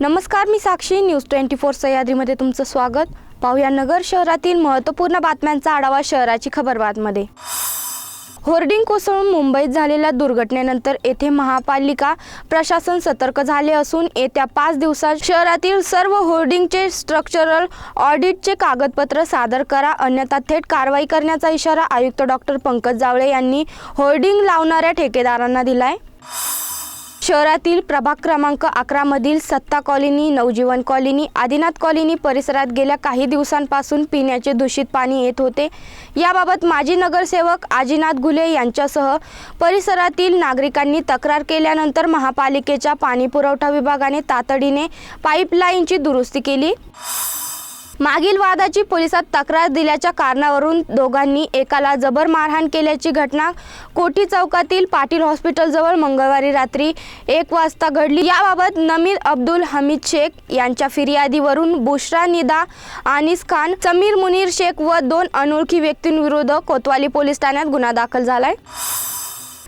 नमस्कार मी Sakshi. News twenty four सह्याद्रीमध्ये तुमचं स्वागत. पाहूया नगर शहरातील महत्त्वपूर्ण बातम्यांचा आढावा शहराची खबरबातमध्ये. होर्डिंग कोसळून मुंबईत झालेल्या दुर्घटनेनंतर येथे महापालिका प्रशासन सतर्क झाले असून येत्या पाच दिवसात शहरातील सर्व होर्डिंगचे स्ट्रक्चरल ऑडिटचे कागदपत्र सादर करा. अन्यथा थेट कारवाई करण्याचा इशारा आयुक्त डॉक्टर पंकज जावळे यांनी होर्डिंग लावणाऱ्या ठेकेदारांना दिलाय. शहरातील प्रभाग क्रमांक अकरामधील Satta colony Navjeevan colony Adinath colony परिसरात गेल्या काही दिवसांपासून पिण्याचे दूषित पाणी येत होते. याबाबत माजी नगरसेवक आजीनाथ घुले यांच्यासह परिसरातील नागरिकांनी तक्रार केल्यानंतर महापालिकेच्या पाणी पुरवठा विभागाने तातडीने पाईपलाईनची दुरुस्ती केली. मागील वादाची पोलिसात तक्रार दिल्याच्या कारणावरून दोघांनी एकाला जबर मारहाण केल्याची घटना कोठी चौकातील पाटील हॉस्पिटलजवळ मंगळवारी रात्री एक वाजता घडली. याबाबत नमीर अब्दुल हमीद शेख यांच्या फिर्यादीवरून बुशरा निदा आनिस खान समीर मुनीर शेख व दोन अनोळखी व्यक्तींविरुद्ध कोतवाली पोलीस ठाण्यात गुन्हा दाखल झालाय.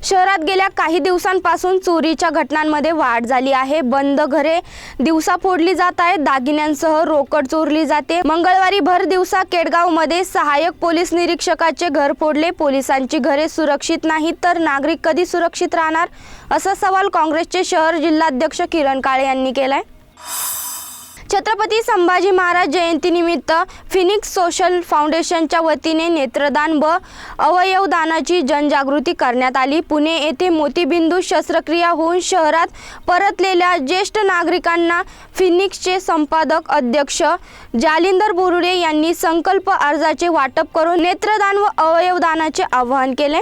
शहरात गेल्या काही दिवसांपासून चोरीच्या घटनांमध्ये वाढ झाली आहे. बंद घरे दिवसा फोडली जात आहेत. दागिन्यांसह रोकड चोरली जाते. मंगळवारी भर दिवसा केडगावमध्ये सहाय्यक पोलीस निरीक्षकाचे घर फोडले. पोलिसांची घरे सुरक्षित नाहीत तर नागरिक कधी सुरक्षित राहणार? असा सवाल काँग्रेसचे शहर जिल्हाध्यक्ष किरण काळे यांनी केलाय. छत्रपती संभाजी महाराज जयंतीनिमित्त फिनिक्स सोशल फाउंडेशनच्या वतीने नेत्रदान व अवयवदानाची जनजागृती करण्यात आली. पुणे येथे मोतीबिंदू शस्त्रक्रिया होऊन शहरात परतलेल्या ज्येष्ठ नागरिकांना फिनिक्सचे संपादक अध्यक्ष जालिंदर बोरुडे यांनी संकल्प अर्जाचे वाटप करून नेत्रदान व अवयवदानाचे आवाहन केले.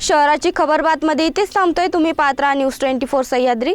शहराची खबरबातमध्ये इथेच थांबतोय. तुम्ही Patra news twenty four Sahyadri.